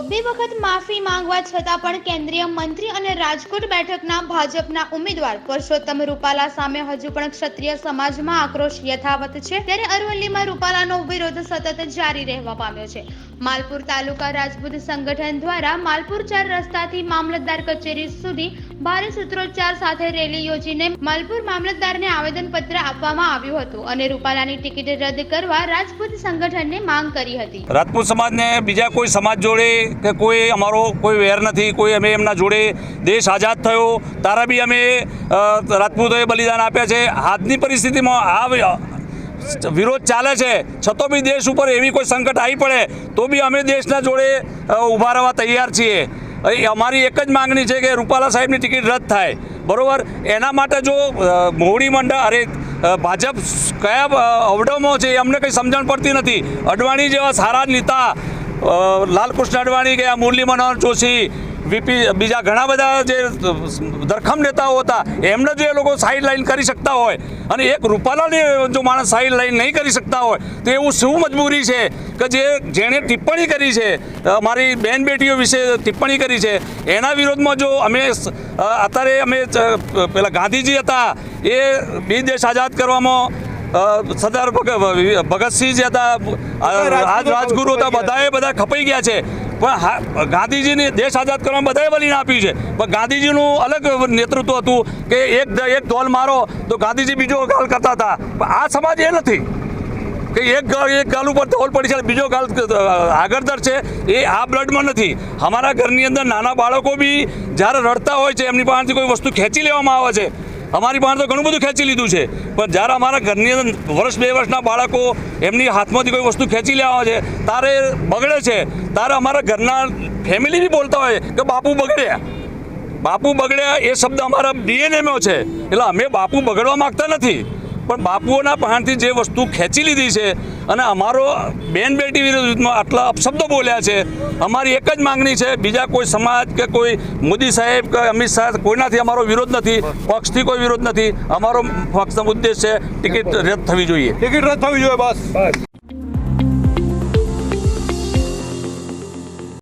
બબ્બે વખત માફી માંગવા છતાં પણ કેન્દ્રીય મંત્રી અને રાજકોટ બેઠકના ભાજપના ઉમેદવાર પરસોત્તમ રૂપાલા સામે હજુ પણ ક્ષત્રિય સમાજમાં આક્રોશ યથાવત છે. ત્યારે અરવલ્લીમાં રૂપાલાનો વિરોધ સતત જારી રહેવા પામ્યો છે. માલપુર તાલુકા રાજપૂત સંગઠન દ્વારા માલપુર ચાર રસ્તાથી મામલતદાર કચેરી સુધી ભારે સૂત્રોચ્ચાર સાથે રેલી યોજીને માલપુર મામલતદારને આવેદનપત્ર આપવામાં આવ્યું હતું અને રૂપાલાની ટિકિટ રદ કરવા રાજપૂત સંગઠનને માંગ કરી હતી. રાજપૂત સમાજને બીજા કોઈ સમાજ જોડે કે કોઈ અમારો કોઈ વેર નથી, કોઈ અમે એમના જોડે દેશ આઝાદ થયો, તારા બી અમે રાજપૂતોએ બલિદાન આપ્યા છે. આજની પરિસ્થિતિમાં આ વિરોધ ચાલે છે. છતાં બી દેશ ઉપર એવી કોઈ સંકટ આવી પડે, તો બી અમે દેશના જોડે ઊભા રહેવા તૈયાર છીએ. અમારી એક જ માંગણી છે કે રૂપાલા સાહેબની ટિકિટ રદ થાય. બરાબર? એના માટે જો મોવડી મંડળ, અરે ભાજપ કયા અવડમો છે એ અમને કંઈ સમજણ પડતી નથી. અડવાણી જેવા સારા નેતા લાલકૃષ્ણ અડવાણી કે મુરલી મનોહર જોશી વીપી બીજા ઘણા બધા જે ધરખમ નેતાઓ હતા એમને જો એ લોકો સાઈડ લાઈન કરી શકતા હોય અને એક રૂપાલાને જો માણસ સાઈડ લાઈન નહીં કરી શકતા હોય તો એવું શું મજબૂરી છે કે જે જેણે ટિપ્પણી કરી છે મારી બેન બેટીઓ વિશે ટિપ્પણી કરી છે એના વિરોધમાં જો અમે અત્યારે અમે પેલા ગાંધીજી હતા એ બી દેશ આઝાદ કરવામાં સરદાર ભગતસિંહ જે હતા રાજ રાજગુરુ હતા બધાએ બધા ખપાઈ ગયા છે. પણ ગાંધીજીને દેશ આઝાદ કરવામાં બધાએ બલિદાન આપ્યું છે. પણ ગાંધીજીનું અલગ નેતૃત્વ હતું કે એક એક ધોલ મારો તો ગાંધીજી બીજો ગાલ કરતા હતા. પણ આ સમાજ એ નથી. કે એક એક ગાલ ઉપર ધોલ પડી છે બીજો ગાલ આગળદર છે, એ આ બ્લડમાં નથી. અમારા ઘરની અંદર નાના બાળકો બી જ્યારે રડતા હોય છે, એમની પાસેથી કોઈ વસ્તુ ખેંચી લેવામાં આવે છે. અમારી પાસે તો ઘણું બધું ખેંચી લીધું છે. પણ જ્યારે અમારા ઘરની અંદર વર્ષ બે વર્ષના બાળકો એમની હાથમાંથી કોઈ વસ્તુ ખેંચી લેવા છે, તારે બગડે છે. તારે અમારા ઘરના ફેમિલી બી બોલતા હોય કે બાપુ બગડ્યા બાપુ બગડ્યા એ શબ્દ અમારા ડીએનએમાં છે. એટલે અમે બાપુ બગડવા માંગતા નથી. પણ બાપુઓના પહાણથી જે વસ્તુ ખેંચી લીધી છે અને અમારો બેન બેટી વિરુદ્ધમાં આટલા અપશબ્દો બોલ્યા છે, અમારી એક જ માંગણી છે, બીજા કોઈ સમાજ કે કોઈ મોદી સાહેબ કે અમિત શાહ કોઈનાથી અમારો વિરોધ નથી, પક્ષથી કોઈ વિરોધ નથી, અમારો ફક્ત ઉદ્દેશ છે ટિકિટ રદ થવી જોઈએ. ટિકિટ રદ થવી જોઈએ બસ.